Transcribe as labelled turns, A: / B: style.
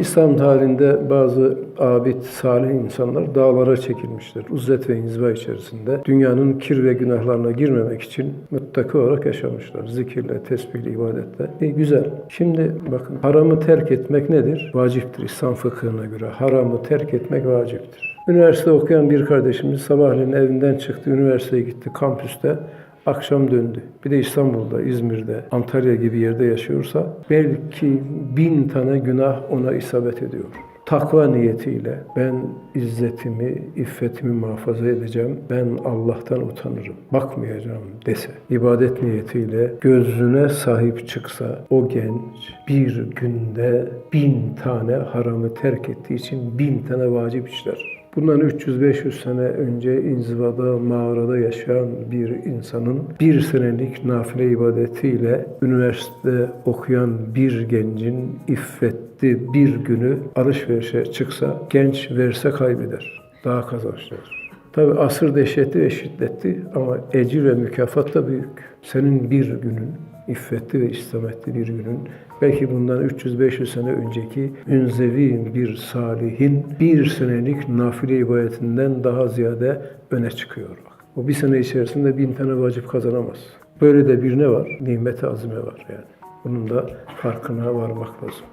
A: İslam tarihinde bazı abid, salih insanlar dağlara çekilmişler. Uzzet ve inziva içerisinde dünyanın kir ve günahlarına girmemek için muttaki olarak yaşamışlar. Zikirle, tesbihle, ibadetle. E, güzel. Şimdi bakın haramı terk etmek nedir? Vaciptir İslam fıkhına göre. Haramı terk etmek vaciptir. Üniversite okuyan bir kardeşimiz sabahleyin evinden çıktı, üniversiteye gitti, kampüste. Akşam döndü. Bir de İstanbul'da, İzmir'de, Antalya gibi yerde yaşıyorsa belki bin tane günah ona isabet ediyor. Takva niyetiyle ben izzetimi, iffetimi muhafaza edeceğim, ben Allah'tan utanırım, bakmayacağım dese, ibadet niyetiyle gözüne sahip çıksa o genç bir günde bin tane haramı terk ettiği için bin tane vacip işler. Bundan 300-500 sene önce inzivada, mağarada yaşayan bir insanın bir senelik nafile ibadetiyle üniversite okuyan bir gencin iffetli bir günü alışverişe çıksa genç verse kaybeder. Daha kazançlıdır. Tabi asır dehşetli ve şiddetli ama ecir ve mükafat da büyük. Senin bir günün, iffetli ve istametli bir günün, belki bundan 300-500 sene önceki ünzevi bir salihin bir senelik nafile ibadetinden daha ziyade öne çıkıyor. Bak. O bir sene içerisinde bin tane vacip kazanamaz. Böyle de bir ne var? Nimet-i azime var yani. Bunun da farkına varmak lazım.